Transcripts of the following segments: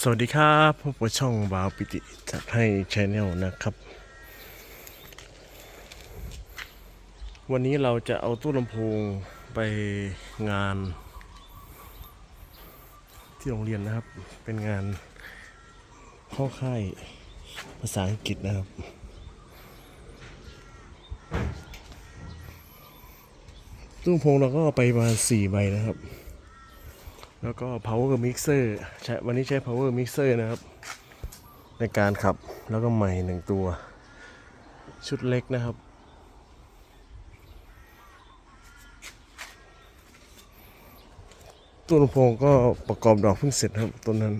สวัสดีครับพบกับช่องบาวปิติจัดให้ชแนลนะครับ วันนี้เราจะเอาตู้ลำโพงไปงาน ที่โรงเรียนนะครับ เป็นงานข้าค่ายภาษาอังกฤษนะครับ ตู้ลำโพงเราก็ไปมาสี่ใบนะครับ แล้วก็ power mixer ใช้วันนี้ใช้ power mixer นะครับ ในการขับแล้วก็ใหม่หนึ่งตัว ชุดเล็กนะครับ ตัวลำโพงก็ประกอบดอกเพิ่งเสร็จครับต้นนั้น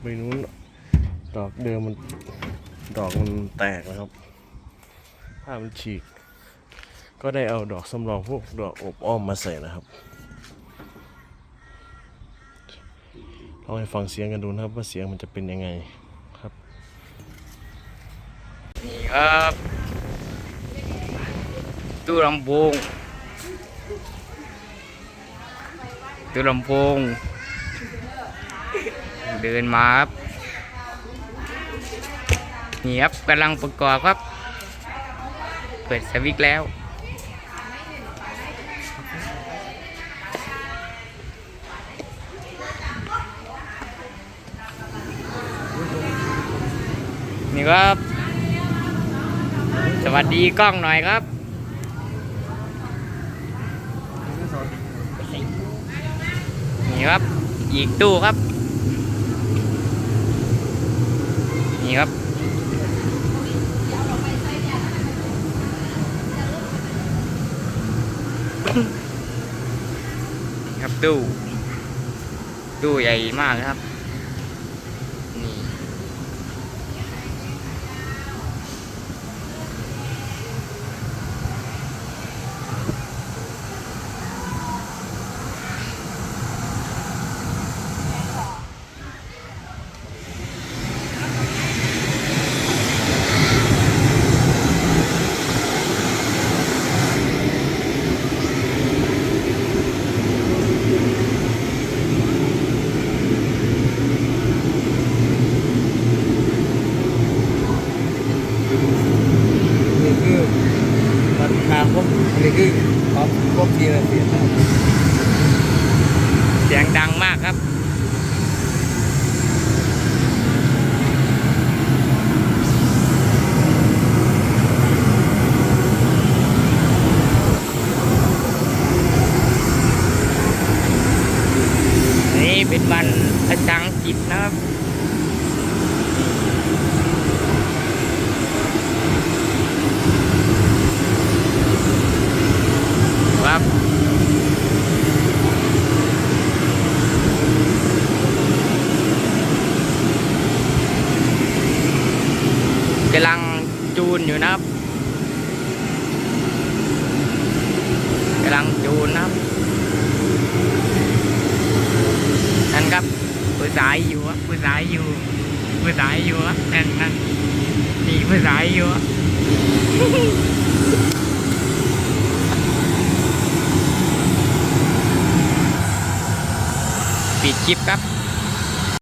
ใบนู้นดอกเดิมมันดอกมันแตกนะครับผ้ามันฉีก ก็ได้เอาดอกสำรองพวกดอกอบอ้อมมาใส่นะครับ ลองให้ฟังเสียงกันดูนะครับว่าเสียงมันจะเป็นยังไงครับนี่ครับตู้ลำโพงตู้ลำโพงเดินมาครับนี่ครับกำลังประกอบครับ เปิดสวิตช์แล้ว นี่ครับ สวัสดีกล้องหน่อยครับนี่ครับ อีกตู้ครับ นี่ครับครับตู้ตู้ใหญ่มากครับ นี่คือราคาพวกนี่คือพร้อมพวกทีละเสียงเสียงดังมากครับนี่เป็นวันภาษาอังกฤษนะครับ กำลังจูนอยู่นะครับกำลังจูนนะครับนั่นครับผู้สายอยู่ครับผู้สายอยู่ผู้สายอยู่ครับนั่นนั่นนี่ผู้สายอยู่ครับปิดคลิปครับ